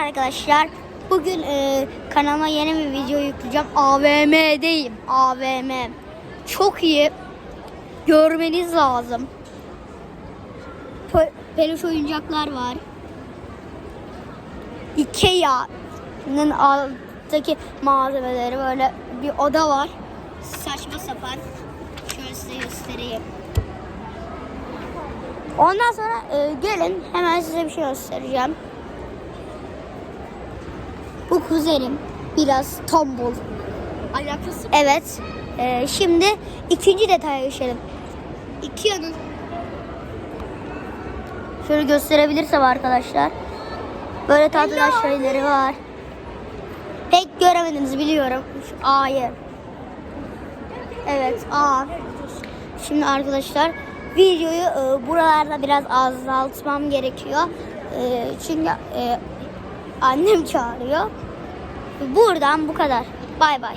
arkadaşlar. Bugün e, kanalıma yeni bir video yükleyeceğim. AVM'deyim. AVM. Çok iyi. Görmeniz lazım. Pe- peluş oyuncaklar var. Ikea'nın alttaki malzemeleri böyle bir oda var. Saçma sapan. Şöyle size göstereyim. Ondan sonra e, gelin hemen size bir şey göstereceğim. Bu kuzenim biraz tombul. Alakası Evet. e, şimdi ikinci detaya geçelim. Ikea'nın Şöyle gösterebilirsem arkadaşlar. Böyle tatlı şeyleri var. Pek göremediniz biliyorum. Şu A'yı. Evet A. Şimdi arkadaşlar videoyu e, buralarda biraz azaltmam gerekiyor. E, çünkü e, annem çağırıyor. Buradan bu kadar. Bay bay.